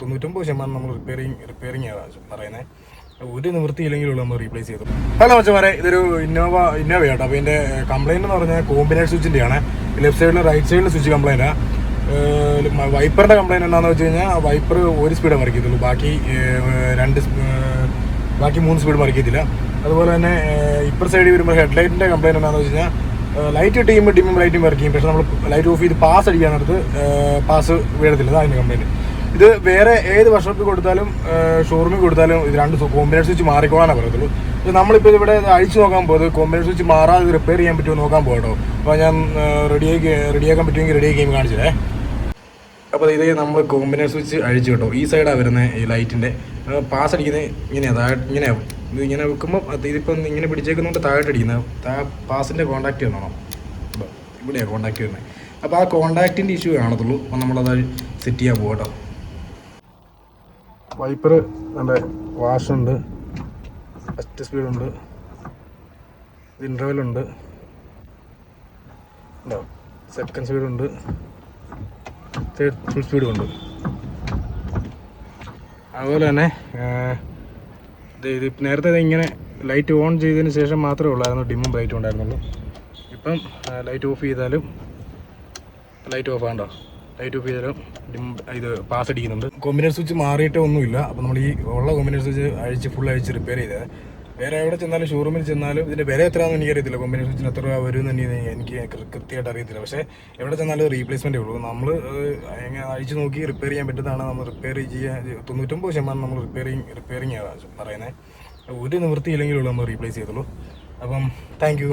തൊണ്ണൂറ്റൊമ്പത് ശതമാനം നമ്മൾ റിപ്പയറിങ് റിപ്പയറിങ് പറയുന്നത് ഒരു നിവൃത്തിയില്ലെങ്കിലുള്ള നമ്മൾ റീപ്ലേസ് ചെയ്തു ഹലോ മച്ചമാരെ ഇതൊരു ഇന്നോവ ഇന്നോവ കേട്ടോ അപ്പോൾ ഇതിന്റെ കംപ്ലയിന്റ് എന്ന് പറഞ്ഞാൽ കോമ്പിനേഷൻ സ്വിച്ചിന്റെ ആണ്. ലെഫ്റ്റ് സൈഡിൽ റൈറ്റ് സൈഡിൽ സ്വിച്ച് കംപ്ലൈന്റാണ് വൈപ്പറിന്റെ കംപ്ലൈന്റ് എന്താണെന്ന് വെച്ച് കഴിഞ്ഞാൽ വൈപ്പർ ഒരു സ്പീഡേ മറിക്കത്തുള്ളൂ. ബാക്കി രണ്ട് ബാക്കി മൂന്ന് സ്പീഡ് മറിക്കത്തില്ല. അതുപോലെ തന്നെ ഇപ്പർ സൈഡിൽ വരുമ്പോൾ ഹെഡ്ലൈറ്റിന്റെ കംപ്ലൈന്റ് എന്താണെന്ന് വെച്ച് കഴിഞ്ഞാൽ ലൈറ്റ് ടീം ഡിമ്മും ലൈറ്റും വർക്ക് പക്ഷേ നമ്മൾ ലൈറ്റ് ഓഫ് ചെയ്ത് പാസ് അടിക്കാനടുത്ത് പാസ് വീഴത്തില്ല. അതിന്റെ കംപ്ലൈന്റ് ഇത് വേറെ ഏത് വർഷോപ്പിൽ കൊടുത്താലും ഷോറൂമിൽ കൊടുത്താലും ഇത് രണ്ട് കോമ്പിനേഷൻ സ്വിച്ച് മാറിക്കോളാനാണ് പറയത്തുള്ളൂ. അപ്പോൾ നമ്മളിപ്പോൾ ഇവിടെ അഴിച്ചു നോക്കാൻ പോകുന്നത് കോമ്പിനേഷൻ സ്വിച്ച് മാറാതെ റിപ്പയർ ചെയ്യാൻ പറ്റുമോ നോക്കാൻ പോകട്ടോ അപ്പോൾ ഞാൻ റെഡിയാക്കി റെഡിയാക്കാൻ പറ്റുമെങ്കിൽ റെഡിയാക്കി കാണിച്ചേ അപ്പോൾ ഇത് നമ്മൾ കോമ്പിനേഷൻ സ്വിച്ച് അഴിച്ചു കേട്ടോ. ഈ സൈഡാണ് വരുന്നത് ഈ ലൈറ്റിന്റെ പാസ് അടിക്കുന്നത് ഇങ്ങനെയാണ് താഴെ ഇങ്ങനെയാവും ഇത് ഇങ്ങനെ വെക്കുമ്പോൾ അത് ഇതിപ്പം ഇങ്ങനെ പിടിച്ചേക്കുന്നതുകൊണ്ട് താഴോട്ട് അടിക്കുന്നത് പാസിന്റെ കോൺടാക്റ്റ് ചെയ്യണം ഇവിടെയാണ് കോൺടാക്റ്റ് വരുന്നത് അപ്പോൾ ആ കോൺടാക്റ്റിന്റെ ഇഷ്യൂ കാണത്തുള്ളൂ. അപ്പോൾ നമ്മളത് സെറ്റ് ചെയ്യാൻ പോകട്ടോ വൈപ്പർ നല്ല വാഷുണ്ട്. ഫസ്റ്റ് സ്പീഡുണ്ട് ഇന്റർവെലുണ്ട് സെക്കൻഡ് സ്പീഡുണ്ട് തേർഡ് ഫുൾ സ്പീഡും ഉണ്ട് അതുപോലെ തന്നെ ഇത് നേരത്തെ ഇതിങ്ങനെ ലൈറ്റ് ഓൺ ചെയ്തതിന് ശേഷം മാത്രമേ ഉള്ളായിരുന്നു. ഡിമ്മും ലൈറ്റും ഉണ്ടായിരുന്നുള്ളൂ. ഇപ്പം ലൈറ്റ് ഓഫ് ചെയ്താലും ലൈറ്റ് ഓഫ് ആണ്ടോ ലൈറ്റ് ഓഫ് ചെയ്താലും ഡിം ഇത് പാസ് അടിക്കുന്നുണ്ട്. കോമ്പിനേഷൻ സ്വിച്ച് മാറിയിട്ട് ഒന്നുമില്ല. അപ്പോൾ നമ്മൾ ഈ ഉള്ള കോമ്പിനേഷൻ സ്വിച്ച് അഴിച്ച് ഫുൾ അഴിച്ച് റിപ്പയർ ചെയ്തത് വേറെ എവിടെ ചെന്നാലും ഷോറൂമിൽ ചെന്നാലും ഇതിന്റെ വില എത്രയാണെന്ന് എനിക്കറിയത്തില്ല. കോമ്പിനേഷൻ സ്വിച്ചിന് എത്ര രൂപ വരും എന്ന് എനിക്ക് കൃത്യമായിട്ട് അറിയത്തില്ല. പക്ഷേ എവിടെ ചെന്നാലും റീപ്ലേസ്മെന്റേ ഉള്ളൂ. നമ്മൾ എങ്ങനെ അഴിച്ച് നോക്കി റിപ്പയർ ചെയ്യാൻ പറ്റുന്നതാണ് നമ്മൾ റിപ്പയർ ചെയ്യാൻ തൊണ്ണൂറ്റൊമ്പത് ശതമാനം നമ്മൾ റിപ്പയറിങ് റിപ്പയറിങ് ആണ് പറയുന്നത് ഒരു നിവൃത്തിയില്ലെങ്കിലുള്ളൂ നമ്മൾ റീപ്ലേസ് ചെയ്തുള്ളൂ. അപ്പം താങ്ക്